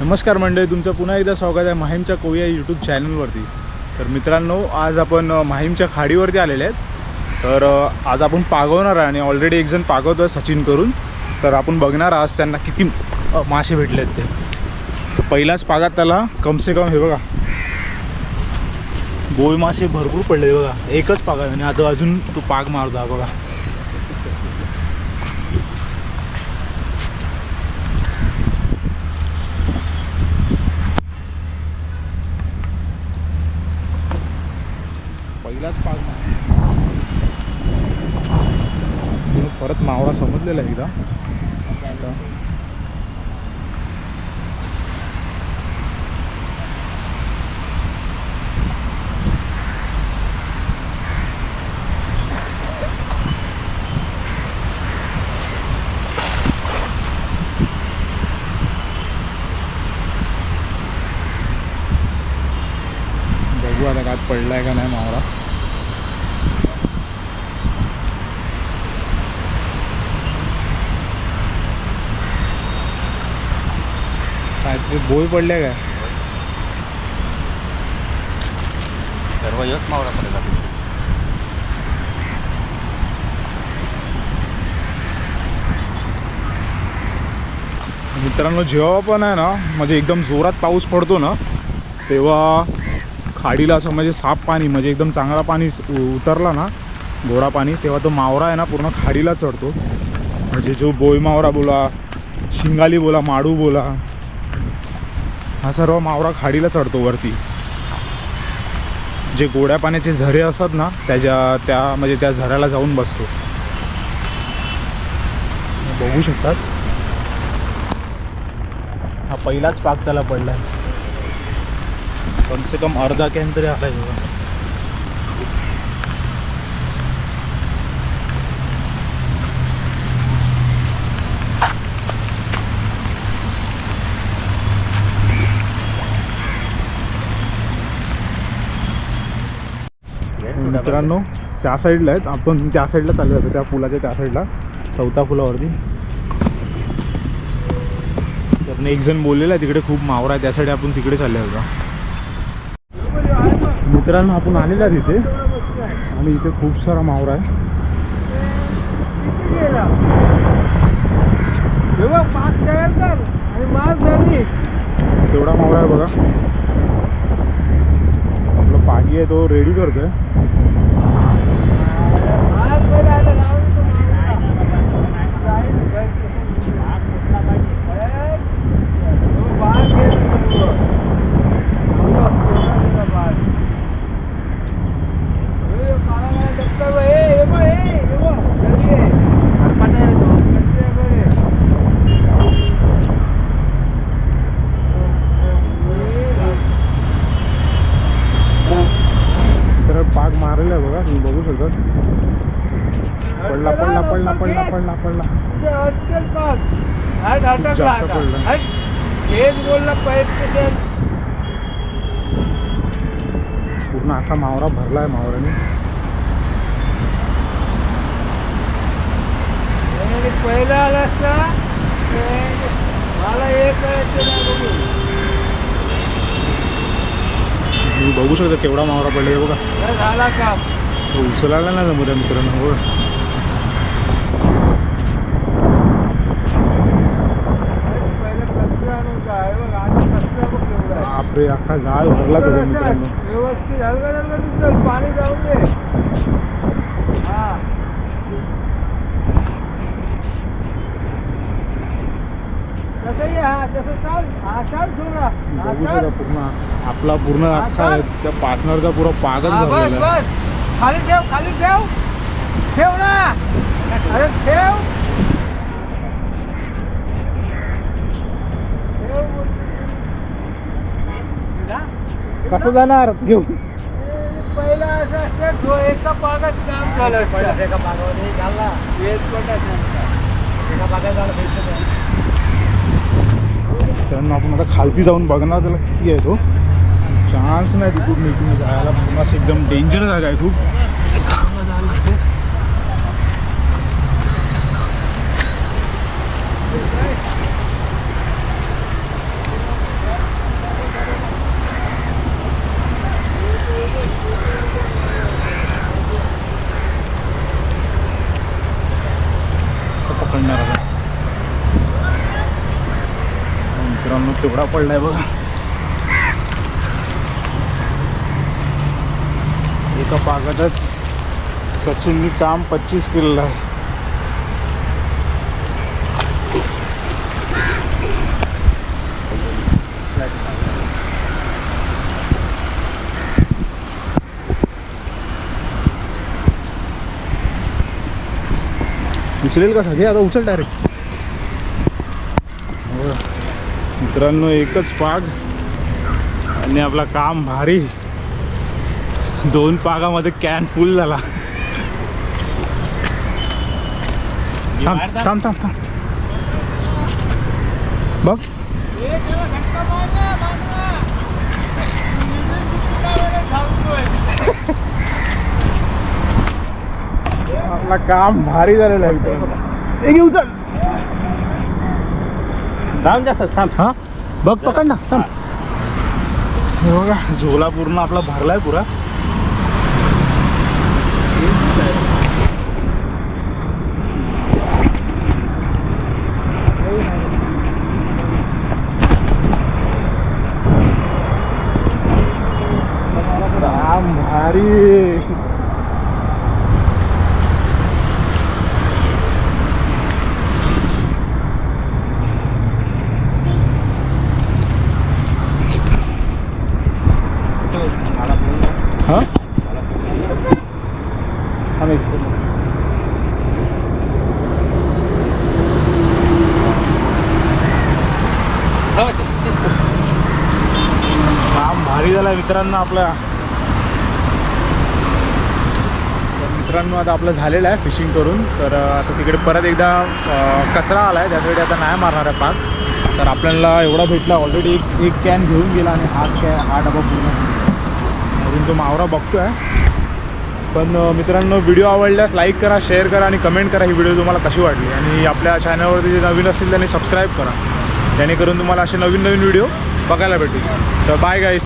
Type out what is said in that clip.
नमस्कार मंडळी तुमचं पुन्हा एकदा स्वागत आहे माहीमच्या कोविया यूट्यूब चॅनलवरती तर मित्रांनो आज आपण माहीमच्या खाडीवरती आलेले आहेत. तर आज आपण पागवणार आहे आणि ऑलरेडी एक जण पागवतो आहे सचिन करून. तर आपण बघणार आज त्यांना किती मासे भेटले आहेत ते. तर पहिलाच पागात त्याला कमसे कम हे बघा. बोई मासे भरपूर पडले बघा. एकच पागा आहे आणि आता अजून तो पाग मारतो बघा पहिलाच पाग मार परत बघितलेलं आहे एकदा बघू आता काय पडलाय का नाही मावळा. काय? ते बोई पडले काय? सर्व एक मावळा पडेल मित्रांनो जेव्हा पण आहे ना म्हणजे एकदम जोरात पाऊस पडतो ना तेव्हा खाडीला असं म्हणजे साफ पाणी म्हणजे एकदम चांगला पाणी उ- उतरला ना गोडा पाणी तेव्हा तो मावरा आहे ना पूर्ण खाडीला चढतो. म्हणजे जो बोई मावरा बोला शिंगाली बोला माडू बोला हा सर्व मावरा खाडीला चढतो वरती. जे गोड्या पाण्याचे झरे असतात ना त्याच्या त्या म्हणजे त्या झऱ्याला जाऊन बसतो. बघू शकतात. हा पहिलाच पाक त्याला पडलाय. कम से कम अर्धा कॅन तरी आलाय मित्रांनो त्या साईडला आहेत. आपण त्या साईडला चालू जातो त्या फुलाच्या त्या साईडला चौथा फुलावरती त्यातनं एक जण बोललेला आहे तिकडे खूप मावरा आहे त्यासाठी आपण तिकडे चालले होतो मित्रांनो आपण आलेला तिथे. आणि इथे खूप सारा मावरा आहे. तेवढा मावरा आहे बघा. आपला पागी आहे तो रेडी करतोय. तुम्ही बघू शकता पडला पडला पडला पडला पडला पडला. जास्त पडलं. हेच बोलला पाहिजे पूर्ण अख्खा मावरा भरलाय मावराने पहिला आला असता मला एक बघू तुम्ही बघू शकता केवढा मावरा पडला बघा. झाला काम. उचलायला नाही जमू द्या मित्रांनो हो. बापरे अख्खा गाळ भरला तो मित्रांनो व्यवस्थित हलका पाणी जाऊन दे हा हा हा हा पूर्ण आपला पूर्ण अख्खा. त्या पार्टनरचा पुरा बस भरलेला खाली ठेव खाली ठेव. ठेव ना. अरे ठेव. कसं जाणार? घेऊन पहिला असं असतं एका पागात काम झालं असतं. एका पागामध्ये झाला वेज पडत एका पागात झालं. त्यांना आपण आता खालती जाऊन बघणार त्याला किती आहे तो. चान्स नाही तिथून मिटून जायला. पन्नास एकदम डेंजर जागा आहे खूप. पकडणार मित्रांनो केवढा पडलाय बघा. एका पागातच सचिननी काम पच्चीस केलेलं आहे. उचलेल का सगळे आता उचल डायरेक्ट मित्रांनो एकच पाग आणि आपला काम भारी. दोन पागामध्ये कॅन फुल झाला. थांब थांब थांब थांब. बघ. आपला काम भारी झालेलं आहे मित्रांनो. ए, घे उचल थांब जास्त थांब. हा? बघ पकड ना थांब. हे बघा झोला पूर्ण आपला भरलाय पुरा काम भारी हा थांब एक second. काम भारी झालं मित्रांनो आपला तर मित्रांनो आता आपलं झालेलं आहे फिशिंग करून. तर आता तिकडे परत एकदा कचरा आला आहे त्यासाठी आता नाही मारणार आहे पाक. तर आपल्याला एवढा भेटला. ऑलरेडी एक एक कॅन घेऊन गेला आणि हा कॅ हा डबा पूर्ण अजून तो मावरा बघतो आहे पण मित्रांनो व्हिडिओ आवडल्यास लाईक करा शेअर करा आणि कमेंट करा. ही व्हिडिओ तुम्हाला कशी वाटली? आणि आपल्या चॅनलवरती जे नवीन असतील त्यांनी सबस्क्राईब करा. जेणेकरून तुम्हाला असे नवीन नवीन व्हिडिओ बघायला भेटेल तर बाय गाईस